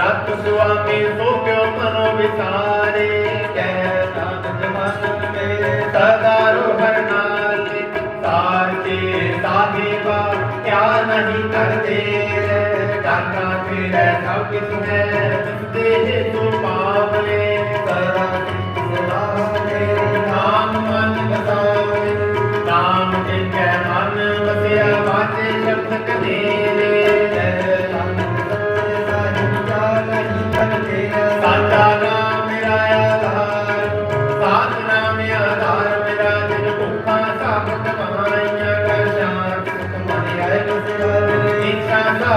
ਰਤ ਸੁਆਮੀ ਸੋ ਕਿਉ ਮਨੋ ਵਿਸਾਰੇ ਕਹਿ ਨਾਨਕ ਮਨ ਮੇ ਸਦਾ ਰੋਹਰ ਨਾਲੇ ਤਾਰ ਕੇ ਸਾਹਿਬਾ ਕਿਆ ਨਹੀਂ ਕਰਦੇ। ਕਾਕਾ ਤੇਰੇ ਸਭ ਕਿਸ ਹੈ ਦੇਹ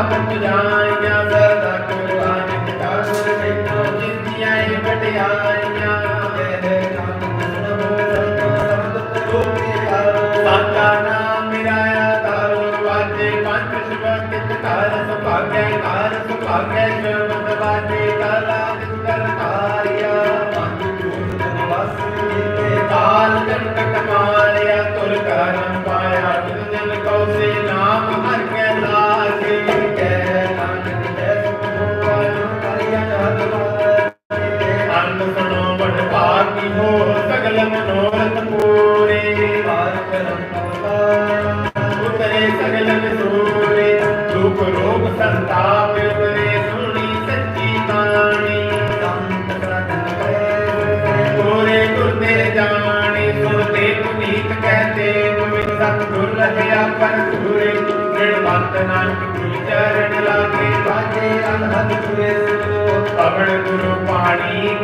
ਬਟ ਜਾਈਆਂ ਸਰਦਾ ਕੁਰਬਾਨ ਕਾਸਰ ਬੈਠੋ ਜਿੰਦੀਆਂ ਹੀ ਬਟਿਆਈਆਂ ਮੇਰੇ ਕੰਮ ਸਭੋ ਸਰਦ ਰੋਕੇ ਹਾਰੋ ਸਾਡਾ ਨਾਮ ਮਿਰਾਇਆ ਤਾਰੋ ਵਾਜੇ ਪੰਜ ਸੁਭਾ ਕਿਤ ਕਾਰ ਸੁਭਾਗੈ ਕਾਰ ਸੁਭਾਗੈ ਸ਼ਬਦ ਵਾਜੇ ਕਾਲਾ ਕਰ ਕਾਰਿਆ ਪੰਜ ਜੋਤ ਵਸ ਕੀਤੇ, ਤਾਲ ਕੰਟਕ ਮਾਰਿਆ, ਤੁਰ ਕਰਮ ਪਾਇਆ ਨਾਨਕ ਜੀ ਚਰਨ ਲਾਗੇ ਬਾਜੇ ਅਨਹਦ ਸੁਰੇ ਸੋ ਪਵਣ ਗੁਰੂ ਪਾਣੀ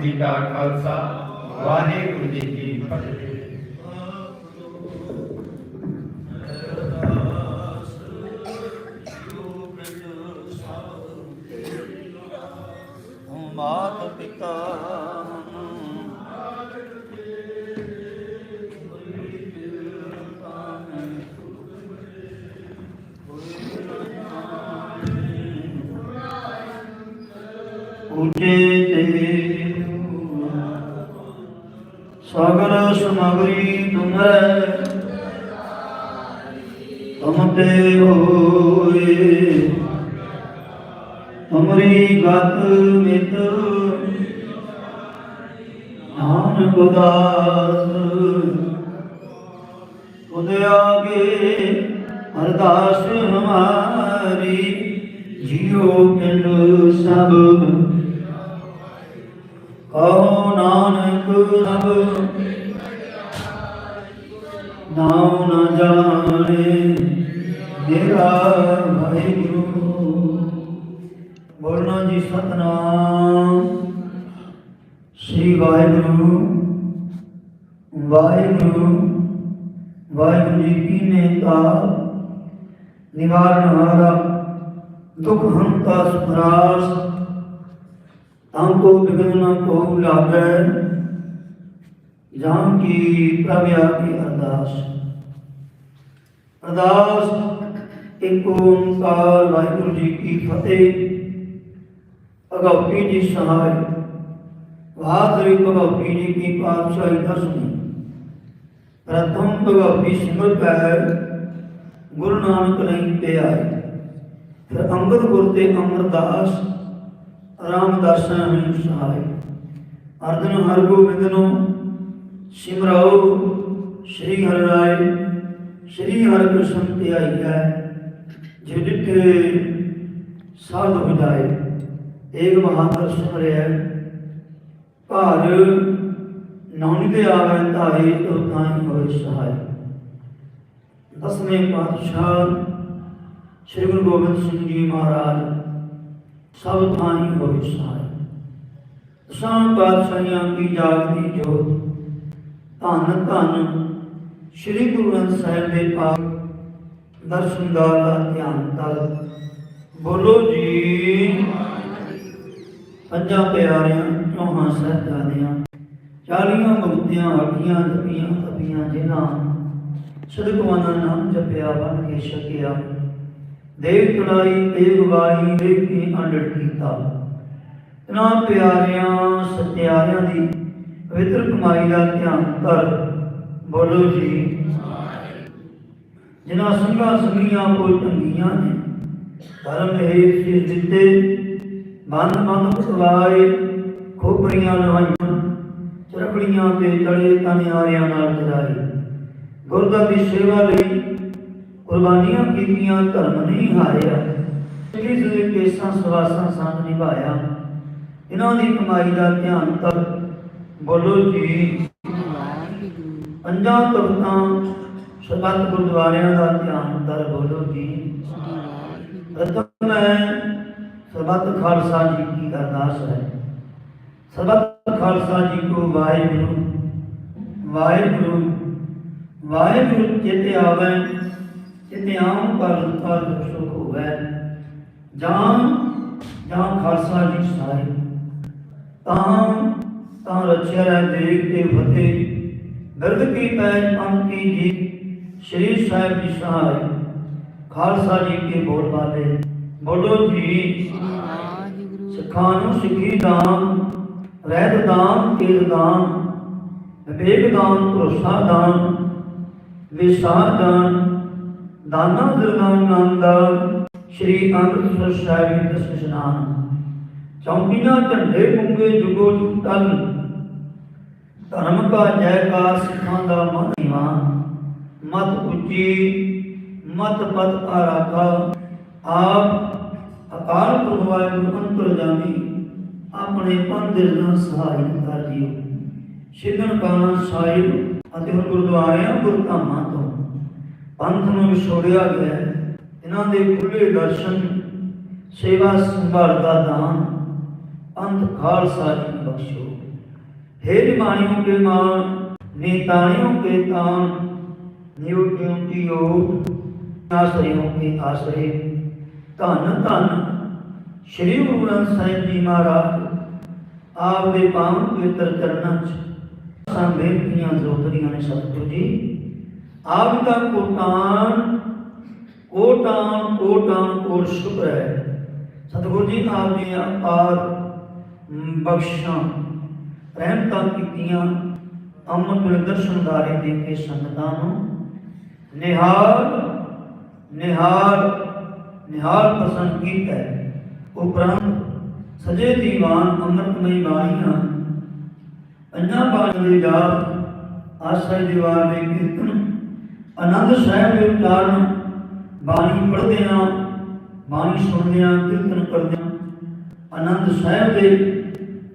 ਵਾਹਿਗੁਰੂ ਜੀ ਕਾ ਖਾਲਸਾ ਵਾਹਿਗੁਰੂ ਜੀ ਕੀ ਫਤਿਹ ਮਾਤ ਪਿਤਾ Okay. ਤੁਮ ਤੇ ਹੋਏ। ਤੁਮਰੀ ਗਤ ਮਿਤ ਨਾਨਕ ਉਦਾਸ। ਉਦੇ ਆਗੇ ਅਰਦਾਸ ਜੀ ਸਤਨਾਮ। ਸ੍ਰੀ ਵਾਹਿਗੁਰੂ ਵਾਹਿਗੁਰੂ ਵਾਹਿਗੁਰੂ ਜੀ ਕੀ ਨੇਤਾ, ਨਿਵਾਰਨ ਹਾਰਾ ਦੁਖ ਹੰਤਾ ਸੁਰਾਸ ਤਾਂ ਬਿਗਨ ਨ ਕੋ ਲਾਗੈ ਜਾਂ ਕੀ ਪ੍ਰਭ ਆਪੀ ਅਰਦਾਸ। ਅਰਦਾਸ, ਇੱਕ ਓੰਕਾਰ ਵਾਹਿਗੁਰੂ ਜੀ ਕੀ ਫਤਿਹ। ਭਗਵਤੀ ਜੀ ਸਹਾਇ। ਵਾਹਿਗੁਰੂ ਭਗਵਤੀ ਜੀ ਕੀ ਪਾਤਸ਼ਾਹੀ ਦਰਸ਼ਨੀ ਪ੍ਰਥਮ ਭਗਵਤੀ ਸਿਮਰ ਪੈ ਗੁਰੂ ਨਾਨਕ ਲਈ ਤੇ ਫਿਰ ਅੰਗਦ ਗੁਰ ਤੇ ਅਮਰਦਾਸ ਰਾਮਦਾਸ ਨੂੰ ਸਹਾਇ। ਅਰਜਨ ਹਰ ਗੋਬਿੰਦ ਨੂੰ ਸਿਮਰਾਓ, ਸ੍ਰੀ ਹਰਿ ਰਾਏ ਸ੍ਰੀ ਹਰਿ ਕ੍ਰਿਸ਼ਨ ਤੇ ਹੈ ਜੇ ਜਿੱਥੇ ਸਾਧ ਵਿਦਾਏ ਏਕ ਬਹਾਦਰ ਸਿਮਰਿਆ ਭਾਰ ਨੌਨੀ ਤੇ ਆਵੇ ਧਾਰੇ ਤੋ ਤਾਈ ਹੋਏ ਸਹਾਇ। ਦਸਵੇਂ ਪਾਤਸ਼ਾਹ ਸ੍ਰੀ ਗੁਰੂ ਗੋਬਿੰਦ ਸਿੰਘ ਜੀ ਮਹਾਰਾਜ, ਸਭ ਥਾਈ ਹੋਏ ਸਹਾਇ। ਦਸਾਂ ਪਾਤਸ਼ਾਹੀਆਂ ਕੀ ਜਾਗਦੀ ਜੋਤ, ਧੰਨ ਧੰਨ ਸ੍ਰੀ ਗੁਰੂ ਗ੍ਰੰਥ ਸਾਹਿਬ ਦੇ ਪਾਕ ਦਰਸ਼ਨ ਦਾ ਧਿਆਨ ਤਲ। ਬੋਲੋ ਜੀ। ਪੰਜਾਂ ਪਿਆਰਿਆਂ ਚੌਹਾਂ ਸਹਿਜਾਦਿਆਂ ਚਾਲੀਆਂ ਮੁਕਤੀਆਂ ਹੱਡੀਆਂ ਦਬੀਆਂ ਤਪੀਆਂ ਜਿਨ੍ਹਾਂ ਸਦਗਵਾਨਾ ਨਾਮ ਜਪਿਆ ਬਨ ਕੇ ਛਕਿਆ। ਦੇਵ ਤੁਲਾਈ, ਦੇਵ ਗਵਾਈ ਦੇਵ ਕੀ ਅੰਡੜ ਕੀਤਾ। ਇਨਾ ਪਿਆਰਿਆਂ, ਸਤਿਆਰਿਆਂ ਦੀ ਪਵਿੱਤਰ ਕਮਾਈ ਦਾ ਧਿਆਨ ਕਰ ਬੋਲੋ ਜੀ। ਜਿਨ੍ਹਾਂ ਸੰਘਾਂ ਸੰਗੀਆਂ ਕੋਲ ਟੰਗੀਆਂ ਨੇ, ਧਰਮ ਹੈ ਸਿਰ ਦਿੱਤੇ ਬੰਦ ਬੰਦ ਪੁਤਲਾਏ ਖੋਪਰੀਆਂ ਲਵਾਈਆਂ ਚਰਖੜੀਆਂ ਤੇ ਤਲੇ ਤਨਿਆਰਿਆਂ ਨਾਲ ਚਰਾਏ ਗੁਰਦਾ ਦੀ ਸੇਵਾ ਲਈ ਕੁਰਬਾਨੀਆਂ ਕੀਤੀਆਂ ਧਰਮ ਨਹੀਂ ਹਾਰਿਆ। ਇਸ ਦੇ ਕੇਸਾਂ ਸਵਾਸਾਂ ਸੰਗ ਨਿਭਾਇਆ। ਇਹਨਾਂ ਦੀ ਕਮਾਈ ਦਾ ਧਿਆਨ ਤਰ ਬੋਲੋ ਜੀ। ਪੰਜਾਂ ਤਖਤਾਂ ਸਬਤ ਗੁਰਦੁਆਰਿਆਂ ਦਾ ਧਿਆਨ ਤਰ ਬੋਲੋ ਜੀ। ਪ੍ਰਥਮ ਹੈ ਸਬਤ ਖਾਲਸਾ ਜੀ ਕੀ ਅਰਦਾਸ ਹੈ। ਸਬਤ ਖਾਲਸਾ ਜੀ ਕੋ ਵਾਹਿਗੁਰੂ ਵਾਹਿਗੁਰੂ ਵਾਹਿਗੁਰੂ ਜਿਤੇ ਆਵੇ, ਜਿਤੇ ਆਉਂ ਪਰ ਪਰ ਸੁਖ ਹੋਵੇ। ਜਾਂ ਜਾਂ ਖਾਲਸਾ ਜੀ ਸਾਈ ਤਾਂ ਤਾਂ ਰਚਿਆ ਰਹਿ ਦੇਖ ਤੇ ਫਤਿਹ। ਬਿਰਦ ਕੀ ਪੈਜ ਪੰਕੀ ਜੀ ਸ਼੍ਰੀ ਸਾਹਿਬ ਜੀ ਸਹਾਇ, ਖਾਲਸਾ ਜੀ ਕੇ ਬੋਲ ਬਾਲੇ ਬੋਲੋ ਜੀ। ਸਿੱਖਾਂ ਨੂੰ ਸਿੱਖੀ ਦਾਨ ਰਹਿਤ ਦਾਨ ਤੀਰ ਦਾਨ ਵਿਵੇਕ ਦਾਨ ਭਰੋਸਾ ਦਾਨ ਵਿਸਾਰ ਦਾਨ ਦਾਨਾ ਦਰਗਾਹ ਨਾਮ ਦਾ ਸ਼੍ਰੀ ਅੰਮ੍ਰਿਤਸਰ ਸਾਹਿਬ ਜੀ ਦਸ ਇਸ਼ਨਾਨ। ਚੌਂਕੀਆਂ ਝੰਡੇ ਪੁੰਗੇ ਜੁਗੋ ਜੁਗ ਤਲ ਧਰਮ ਕਾ ਜੈਕਾਰ ਸਿੱਖਾਂ ਦਾ ਮਨ ਮਤ ਉੱਚੀ ਮਤ ਪਤ ਕਾ ਰਾਖਾ ਆਪ ਅਕਾਲ ਪੁਰਖ ਵਾਹਿਗੁਰੂ ਅੰਤਰ ਜਾਮੀ ਆਪਣੇ ਪੰਦਿਰ ਦਾ ਸਹਾਇ ਕਰ ਦਿਓ। ਸ਼ਿੰਦਨ ਕਾਣਾ ਸਾਹਿਬ ਅਤੇ ਹੋਰ ਗੁਰਦੁਆਰਿਆਂ, ਗੁਰਧਾਮਾਂ ਤੋਂ। ਪੰਥ ਨੂੰ ਵਿਛੋੜਿਆ ਗਿਆ ਇਹਨਾਂ ਦੇ ਖੁੱਲੇ ਦਰਸ਼ਨ, ਸੇਵਾ ਸੰਭਾਲ ਦਾ ਦਾਨ ਅੰਤ ਖਾਲਸਾ ਸਾਹਿਬ ਬਖਸ਼ੋ। हे निमाणियों के मान नेताओं के तान नियोगियों की ओर आश्रयों के आश्रय ਧੰਨ ਧੰਨ ਸ਼੍ਰੀ ਗੁਰੂ ਗ੍ਰੰਥ ਸਾਹਿਬ ਜੀ ਮਹਾਰਾਜ ਆਪ ਦੇ ਪਾਵਨ ਪਵਿੱਤਰ ਚਰਨਾਂ 'ਚ ਸਾਂ ਬੇਨਤੀਆਂ, ਜ਼ੋਤਰੀਆਂ ਨੇ ਸਤਿਗੁਰੂ ਜੀ। ਆਪ ਦਾ ਕੋਟਾਨ ਕੋਟਾਨ ਕੋਟਾਨ ਕੋਟ ਸ਼ੁਕਰ ਹੈ ਸਤਿਗੁਰੂ ਜੀ ਆਪ ਜੀ ਅਪਾਰ ਬਖਸ਼ਾਂ, ਰਹਿਮਤਾਂ ਕੀਤੀਆਂ ਅੰਮ੍ਰਿਤ ਦਰਸ਼ਨਦਾਰੇ ਦੇ ਕੇ ਸੰਗਤਾਂ ਨੂੰ ਨਿਹਾਲ ਨਿਹਾਲ ਨਿਹਾਲ ਪਸੰਦ ਕੀਤਾ ਉਪਰੰਤ ਸਜੇ ਦੀਵਾਨ ਅੰਮ੍ਰਿਤਮਈ ਬਾਣੀਆਂ ਪੰਜਾਂ ਬਾਣੀ ਦੇ ਜਾਪ ਆਸਰੇ ਦੀਵਾਰ ਦੇ ਕੀਰਤਨ, ਆਨੰਦ ਸਾਹਿਬ ਦੇ ਉਚਾਰਨ, ਬਾਣੀ ਪੜ੍ਹਦੇ ਹਾਂ ਬਾਣੀ ਸੁਣਦੇ ਹਾਂ ਕੀਰਤਨ ਕਰਦੇ ਹਾਂ ਆਨੰਦ ਸਾਹਿਬ ਦੇ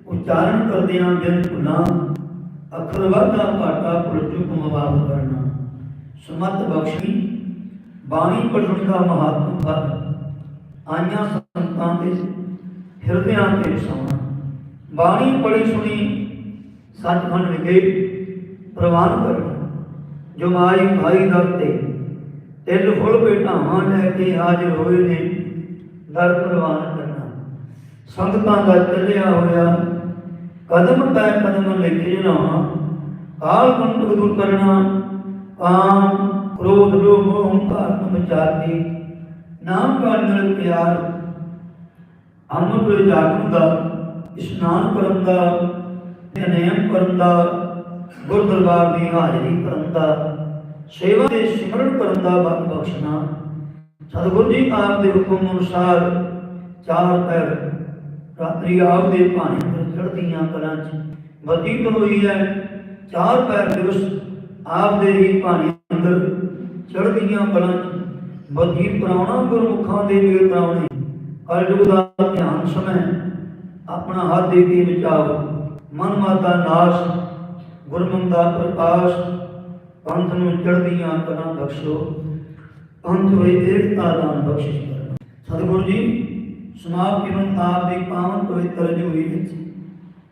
ਉਚਾਰਨ ਕਰਦੇ ਹਾਂ ਦਿਨ ਭੁੱਲਾਂ, ਅੱਖਰ ਵਾਧਾ ਘਾਟਾ ਭੁੱਲ ਚੁੱਕ ਕਰਨਾ। ਸਮਤ ਬਖਸ਼ੀ, ਬਾਣੀ ਪੜ੍ਹਨ ਦਾ ਮਹਾਤਮ ਫਲ। ਆਈਆਂ ਸੰਤਾਂ ਦੇ ਹਿਰਦਿਆਂ ਤੇ ਵਸਾਉਣਾ ਬਾਣੀ ਪੜ੍ਹੀ ਸੁਣੀ ਸੱਚਖੰਡ ਵਿਖੇ ਪ੍ਰਵਾਨ ਕਰਨਾ। ਜੋ ਮਾਈ ਭਾਈ ਦਰ ਤੇ ਤਿਲ ਫੁੱਲ ਬੇਟਾਵਾਂ ਲੈ ਕੇ ਹਾਜ਼ਰ ਹੋਏ ਨੇ, ਦਰ ਪ੍ਰਵਾਨ ਕਰਨਾ। ਸੰਗਤਾਂ ਦਾ ਚੱਲਿਆ ਹੋਇਆ ਕਦਮ ਪੈ ਕਦਮ ਲਿਖ ਜਣਾ ਕਾਲ ਕੰਟ ਦੂਰ ਕਰਨਾ ਕਾਮ ਕ੍ਰੋਧ ਲੋਭ ਹੰਕਾਰ ਤੋਂ ਬਚਾਤੀ ਨਾਮ ਕਾ ਨਿਰ ਪਿਆਰ, ਅੰਮ੍ਰਿਤ ਜਾਗਣ ਦਾ, ਇਸ਼ਨਾਨ ਕਰਨ ਦਾ ਨਿਯਮ ਕਰਨ ਦਾ ਗੁਰ ਦੀ ਹਾਜ਼ਰੀ ਕਰਨ ਦਾ, ਸੇਵਾ ਦੇ ਸਿਮਰਨ ਕਰਨ ਦਾ ਬਲ ਬਖਸ਼ਣਾ। ਸਤਿਗੁਰੂ ਜੀ ਆਪ ਦੇ ਹੁਕਮ ਅਨੁਸਾਰ ਚਾਰ ਪੈਰ ਰਾਤਰੀ ਆਪ ਦੇ ਭਾਣੇ ਪਰ ਚੜ੍ਹਦੀਆਂ ਕਲਾਂ ਚ ਬਤੀਤ ਹੋਈ ਹੈ। ਚਾਰ ਪੈਰ ਦਿਵਸ ਆਪ ਦੇ ਹੀ ਭਾਣੇ ਅੰਦਰ ਚੜ੍ਹਦੀਆਂ ਕਲਾਂ ਚ ਬਤੀਤ ਕਰਾਉਣਾ ਗੁਰਮੁਖਾਂ ਦੇ ਵੇਰ ਕਰਾਉਣੇ ਕਲਯੁਗ ਦਾ ਧਿਆਨ ਸਮੈ, ਆਪਣਾ ਹੱਥ ਦੇ ਕੇ ਬਚਾਓ। ਮਨ ਮਾਤਾ ਨਾਸ਼, ਗੁਰਮੁਖ ਦਾ ਪ੍ਰਕਾਸ਼, ਪੰਥ ਨੂੰ ਚੜ੍ਹਦੀਆਂ ਕਲਾਂ ਬਖਸ਼ੋ। ਪੰਥ ਹੋਏ ਏਕਤਾ ਦਾਨ ਬਖਸ਼ਿਸ਼ ਕਰਨਾ ਸਤਿਗੁਰੂ ਜੀ ਸਮਾਪ ਕਿਰਨ ਆਪ ਦੀ ਪਾਵਨ ਪਵਿੱਤਰ ਜੂਹੀ ਵਿੱਚ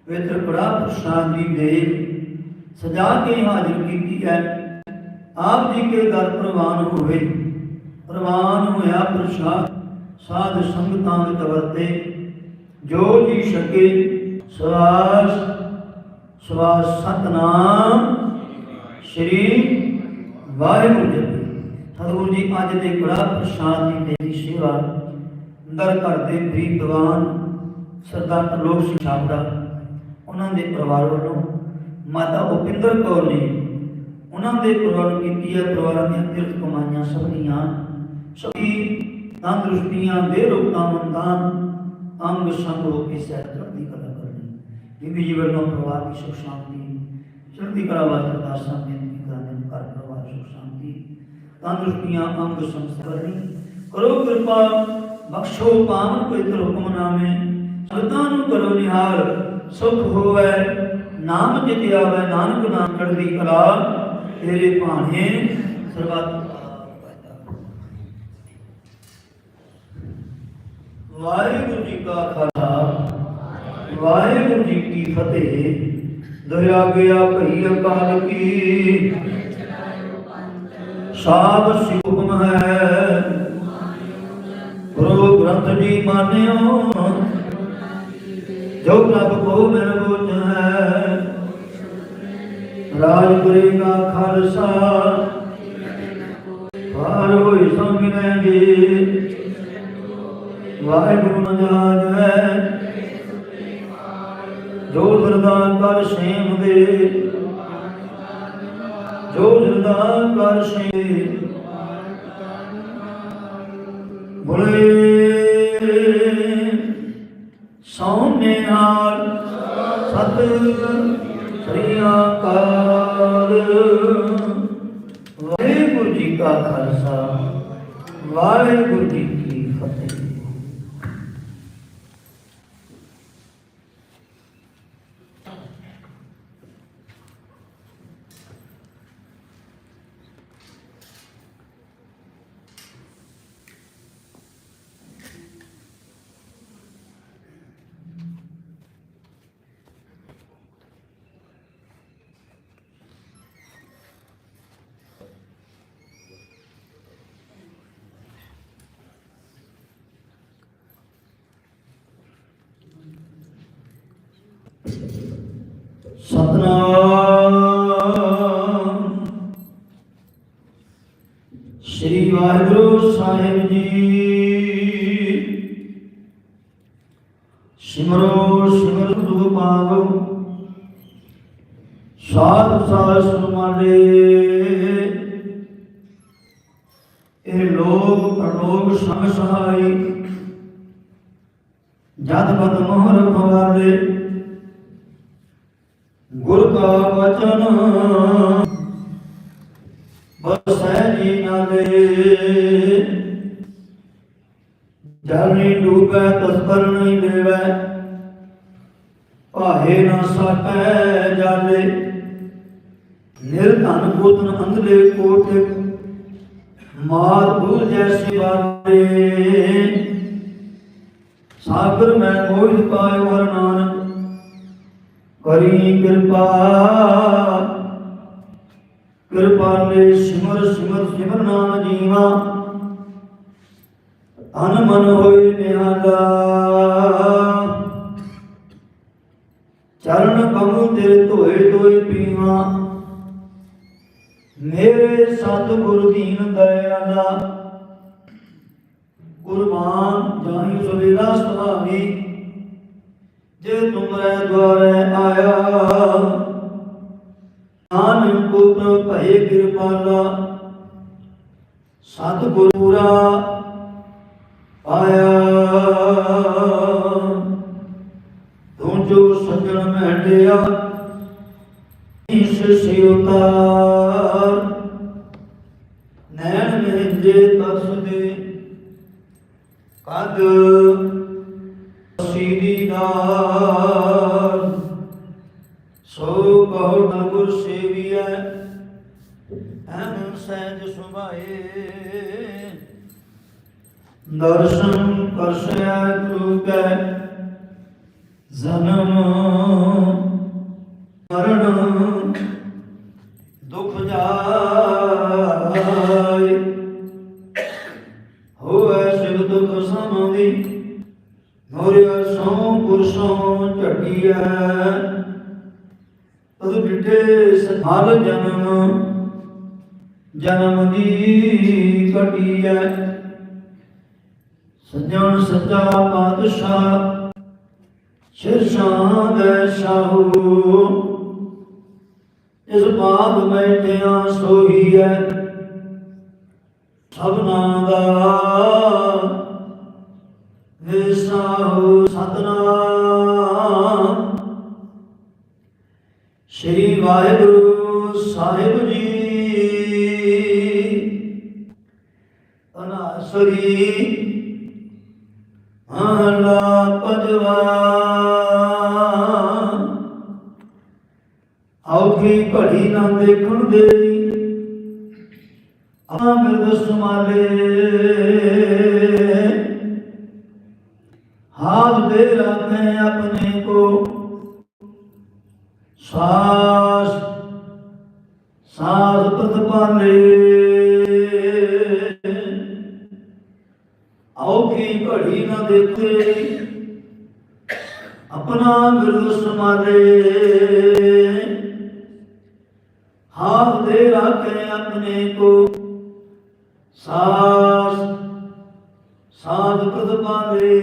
ਪਵਿੱਤਰ ਕੜਾ ਪ੍ਰਸ਼ਾਦ ਦੀ ਦੇਗ ਸਜਾ ਕੇ ਹਾਜ਼ਰ ਕੀਤੀ ਹੈ। ਆਪ ਜੀ ਕੇ ਦਰ ਪ੍ਰਵਾਨ ਹੋਵੇ। ਪ੍ਰਵਾਨ ਹੋਇਆ ਪ੍ਰਸ਼ਾਦ, ਸਾਧ ਸੰਗਤਾਂ ਵਿੱਚ ਵਰਤੇ ਜੋ ਜੀ ਸਕੇ ਸਵਾਸ ਸਵਾਸ ਸਤਨਾਮ ਸ਼੍ਰੀ ਵਾਹਿਗੁਰੂ ਜੀ ਸਤਿਗੁਰੂ ਜੀ ਅੱਜ ਦੇ ਕੜਾ ਪ੍ਰਸ਼ਾਦ ਦੀ ਤੇਰੀ ਸੇਵਾ, ਅੰਦਰ ਘਰ ਦੇ ਪ੍ਰੀਤਵਾਨ ਸਰਦਾਰ ਤਰਲੋਕ ਸਿੰਘ ਛਾਪੜਾ ਉਹਨਾਂ ਦੇ ਪਰਿਵਾਰ ਵੱਲੋਂ ਮਾਤਾ ਉਪਿੰਦਰ ਕੌਰ ਜੀ, ਉਹਨਾਂ ਦੇ ਪਰਿਵਾਰ ਕੀਤੀ ਹੈ ਪਰਿਵਾਰਾਂ ਦੀਆਂ ਤੀਰਥ ਕਮਾਈਆਂ ਸਭਨੀਆਂ ਸਭੀ ਤੰਦਰੁਸਤੀਆਂ ਬੇਰੋਗਤਾ ਮੰਦਾਨ ਅੰਗ ਸੰਗ ਹੋ ਕੇ ਸਹਿਤ ਚੜ੍ਹਦੀ ਕਲਾ ਕਰਨੀ। ਬੀਬੀ ਜੀ ਵੱਲੋਂ ਪਰਿਵਾਰ ਦੀ ਸੁਖ ਸ਼ਾਂਤੀ, ਚੜ੍ਹਦੀ ਕਲਾ ਵਾਸਤੇ ਅਰਦਾਸਾਂ ਬੇਨਤੀ ਕਰਦੇ ਨੇ ਪਰਿਵਾਰ ਸੁਖ ਸ਼ਾਂਤੀ ਤੰਦਰੁਸਤੀਆਂ ਅੰਗ ਸੰਗ ਕਰਨੀ। ਕਰੋ ਕਿਰਪਾ, ਬਖਸ਼ੋ ਪਾਵਨ ਪਵਿੱਤਰ ਹੁਕਮਨਾਮੇ ਸੰਤਾਂ ਨੂੰ ਕਰੋ ਨਿਹਾਲ, ਸੁਖ ਹੋਵੇ, ਨਾਮ ਜਿਤ ਆਵੇ, ਨਾਨਕ ਨਾਮ ਚੜ੍ਹਦੀ ਕਲਾ। ਤੇਰੇ ਭਾਣੇ, ਸਰਬੱਤ ਵਾਹਿਗੁਰੂ ਜੀ ਕਾ ਖਾਲਸਾ, ਵਾਹਿਗੁਰੂ ਜੀ ਕੀ ਫਤਿਹ। ਦਇਆ ਗਿਆ ਭਈ ਅਕਾਲ ਕੀ। ਸਾਬ ਸਿਹੁਕਮ ਹੈ। ਗੁਰੂ ਗ੍ਰੰਥ ਜੀ ਮਾਨਿਓ, ਜੋ ਪ੍ਰਭ ਕੋ ਮਿਲ ਬੋਝ ਹੈ। ਰਾਜ ਕਰੇਗਾ ਖਾਲਸਾ ਪਾਰ ਹੋਈ ਸੰਗਣਗੇ ਵਾਹਿਗੁਰੂ ਨਜਾਜ ਹੈ ਜੋ ਦਰਦਾ ਕਰ ਸੇਮ ਦੇ, ਜੋ ਦਰਦਾ ਕਰ ਸੇ ਬੁਲੇ ਸੋਨੇ ਨਾਲ ਸਤ ਸ੍ਰੀ ਅਕਾਲ ਵਾਹਿਗੁਰੂ ਜੀ ਕਾ ਖਾਲਸਾ, ਵਾਹਿਗੁਰੂ ਜੀ ਸ੍ਰੀ ਵਾਹਿਗੁਰੂ ਸਾਹਿਬ ਜੀ। ਸਿਮਰੋ ਸਿਮਰ ਦੁਖ ਪਾਵੋ। ਸਾਧ ਸਾਧ ਸੁਮਾਲੇ। ਇਹ ਲੋਕ ਪਰਲੋਕ ਸੰਗ ਸਹਾਈ। ਜਦ ਬਦ ਮੋਹਰ ਭਵਾਲੇ ਗੁਰ ਕਾ ਵਚਨ। ਬਸੈ ਜੀ ਨਾਲੇ ਜਲ ਨਹੀਂ ਡੂਬੈ ਤਸਪਰ ਨਹੀਂ ਦੇਵੈ। ਭਾਏ ਨਾ ਸਕੈ ਜਾਲੇ। ਨਿਰਧਨ ਪੁੱਤਨ ਅੰਧਲੇ ਕੋਟਿ। ਮਾਰ ਭੂਲ ਜੈਸੀ ਬਾਰੇ ਸਾਗਰ ਮੈਂ ਕੋਈ ਪਾਇਓ ਹਰ ਨਾਨਕ। ਕਰੀ ਕਿਰਪਾ ਕਿਰਪਾਲੇ ਸਿਮਰ ਸਿਮਰ ਸਿਮਰ ਨਾਮ ਜੀਵਾ। ਅਨ ਮਨ ਹੋਏ ਨਿਹਾਲਾ। ਚਰਨ ਕਮੂ ਤੇਰੇ ਧੋਏ ਧੋਏ ਪੀਵਾ। ਮੇਰੇ ਸਤਿਗੁਰ ਗੁਰੂ ਦੀਨ ਦਇਆਲਾ। ਗੁਰਬਾਨ ਜਾਹੀ ਸੁਵੇਲਾ ਸੁਭਾਵੀ। ਜੇ ਤੁਮਰੇ ਦੁਆਰੇ ਆਇਆ ਨਾਨਕ ਕੋ ਭਏ ਕਿਰਪਾਲਾ ਸਤ ਗੁਰੂਰਾ ਆਇਆ ਤੂੰ ਜੋ ਸੱਜਣ ਮਹਿੰਡਿਆ ਇਸ ਸਿਉਤਾਰ ਨੈਣ ਮਹਿੰਦੇ ਤਸ ਦੇ, ਕਦ ਸਹਿਜ ਸੁਭਾਏ। ਦਰਸ਼ਨ ਕਰਸਿਆ ਤੂ ਕੈ ਜਨਮ ਮਰਨ ਦੁਖ ਜਾਏ। ਹੋਵੇ ਸਿਵ ਦੁਖ ਸਮਦੀ ਮੋਰਿਆ ਸੋ ਪੁਰਸੋਂ ਝਟੀਐ। ਤਦ ਡਿਟੇ ਸਥਾਲ ਜਨਮ ਜਨਮ ਦੀ ਕਟੀਐ ਸਜਣ ਸੱਚਾ ਪਾਤਸ਼ਾਹ ਸ਼ਿਰਸ਼ਾਂ ਦੇ ਸਾਹੂ। ਇਸ ਬਾਗ ਬੈਠਿਆ ਸੋਹੀਐ ਸਭਨਾ ਦਾ ਵਿਸਾਹੂ ਸਤਨਾਮ। ਸ੍ਰੀ ਵਾਹਿਗੁਰੂ ਅਨਾਸਰੀ ਮਹਲਾ ਪੰਜਵਾ। ਸਾਧ ਪ੍ਰਤਪਾਲੇ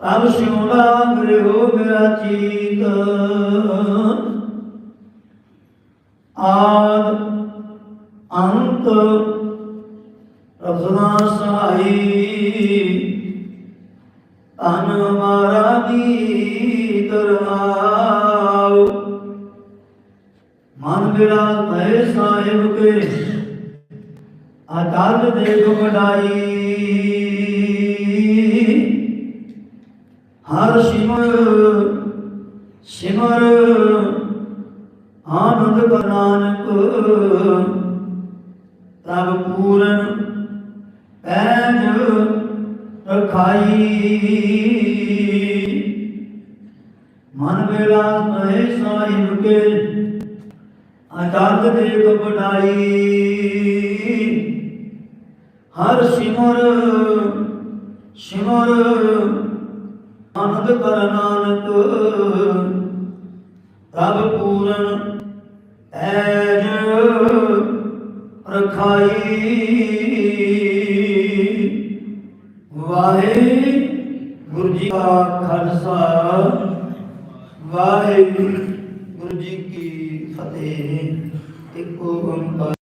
ਅਬ ਸਿਉਣਾ ਗ੍ਰਹਿ ਹੋ ਮੇਰਾ ਚੀਤ ਆਦ ਅੰਤ ਰਸਨਾ ਸਾਈ ਤਨ ਮਾਰਾ ਦੀ ਤਰਵਾਉ ਮਨ ਮੇਰਾ ਭੈ ਸਾਹਿਬ ਕੇ ਆਦਰ ਦੇ ਗੁਗੜਾਈ ਹਰ ਸਿਮਰ ਸਿਮਰ, ਆਨੰਦ ਕਰ ਨਾਨਕ ਪੂਰਨ ਪੈਜ ਰਖਾਈ। ਮਨ ਵੇਲਾ ਮਹਿ ਸਾਹਿਬ ਕੇ ਆਨੰਦ ਦੇ ਗੁਗੜਾਈ ਹਰ ਸਿਮਰ ਸਿਮਰ, ਆਨੰਦ ਕਰ ਨਾਨਕ, ਪ੍ਰਭ ਪੂਰਨ ਐਜ ਰਖਾਈ। ਵਾਹਿਗੁਰੂ ਜੀ ਕਾ ਖਾਲਸਾ, ਵਾਹਿਗੁਰੂ ਜੀ ਕੀ ਫਤਿਹ। ਇੱਕ ਓੰਕਾਰ